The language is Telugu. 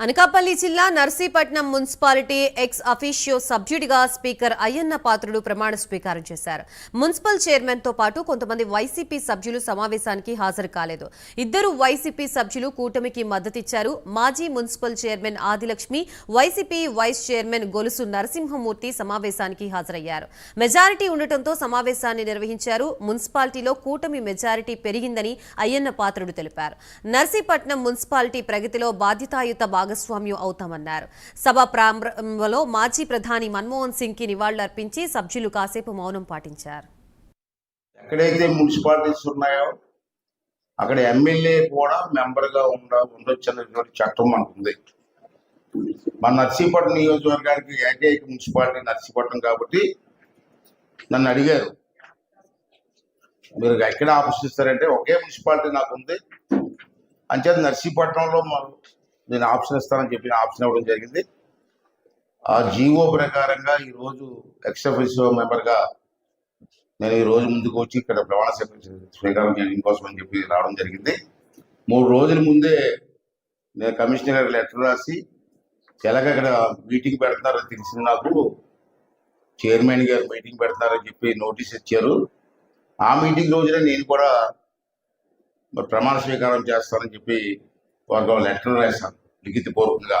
అనకాపల్లి జిల్లా నర్సీపట్నం మున్సిపాలిటీ ఎక్స్ అఫీషియో సభ్యుడిగా స్పీకర్ అయ్యన్న పాత్రుడు ప్రమాణ స్వీకారం చేశారు. మున్సిపల్ చైర్మన్తో పాటు కొంతమంది వైసీపీ సభ్యులు సమావేశానికి హాజరు కాలేదు. ఇద్దరు వైసీపీ సభ్యులు కూటమికి మద్దతిచ్చారు. మాజీ municipal chairman Adilakshmi YCP vice chairman Golusu Narasimhamurthy సమావేశానికి హాజరయ్యారు. మెజారిటీ ఉండటంతో సమావేశాన్ని నిర్వహించారు. మున్సిపాలిటీలో కూటమి మెజారిటీ పెరిగిందని అయ్యన్న పాత్రుడు తెలిపారు. నర్సీపట్నం మున్సిపాలిటీ ప్రగతిలో బాధ్యతాయుత భాగస్వామ్యం అవుతామన్నారు. సభ ప్రారంభంలో మాజీ ప్రధాని మన్మోహన్ సింగ్కి నివాళులర్పించి సభ్యులు కాసేపు మౌనం పాటించారు. ఎక్కడైతే మున్సిపాలిటీస్ ఉన్నాయో అక్కడ ఎమ్మెల్యే కూడా మెంబర్గా ఉండ ఉండొచ్చు అనేటువంటి చట్టం మనకుంది. మన నర్సీపట్నం నియోజకవర్గానికి ఏకైక మున్సిపాలిటీ నర్సీపట్నం కాబట్టి నన్ను అడిగారు. మీరు ఎక్కడ ఆఫీస్ ఇస్తారంటే ఒకే మున్సిపాలిటీ నాకు ఉంది అంచేత నర్సీపట్నంలో నేను ఆప్షన్ ఇస్తానని చెప్పి ఆప్షన్ ఇవ్వడం జరిగింది. ఆ జీవో ప్రకారంగా ఈరోజు ఎక్స్ఎఫ్ఎస్ఓ మెంబర్గా నేను ఈ రోజు ముందుకు వచ్చి ఇక్కడ ప్రమాణ స్వీకారం చేయడం కోసం అని చెప్పి రావడం జరిగింది. మూడు రోజుల ముందే నేను కమిషనర్ గారికి లెటర్ రాసి ఎలాగ ఇక్కడ మీటింగ్ పెడుతున్నారని తెలిసింది నాకు. చైర్మన్ గారు మీటింగ్ పెడతారని చెప్పి నోటీస్ ఇచ్చారు. ఆ మీటింగ్ రోజునే నేను కూడా ప్రమాణ స్వీకారం చేస్తానని చెప్పి వారికి లెటర్ రాశాను లిఖితపూర్వకంగా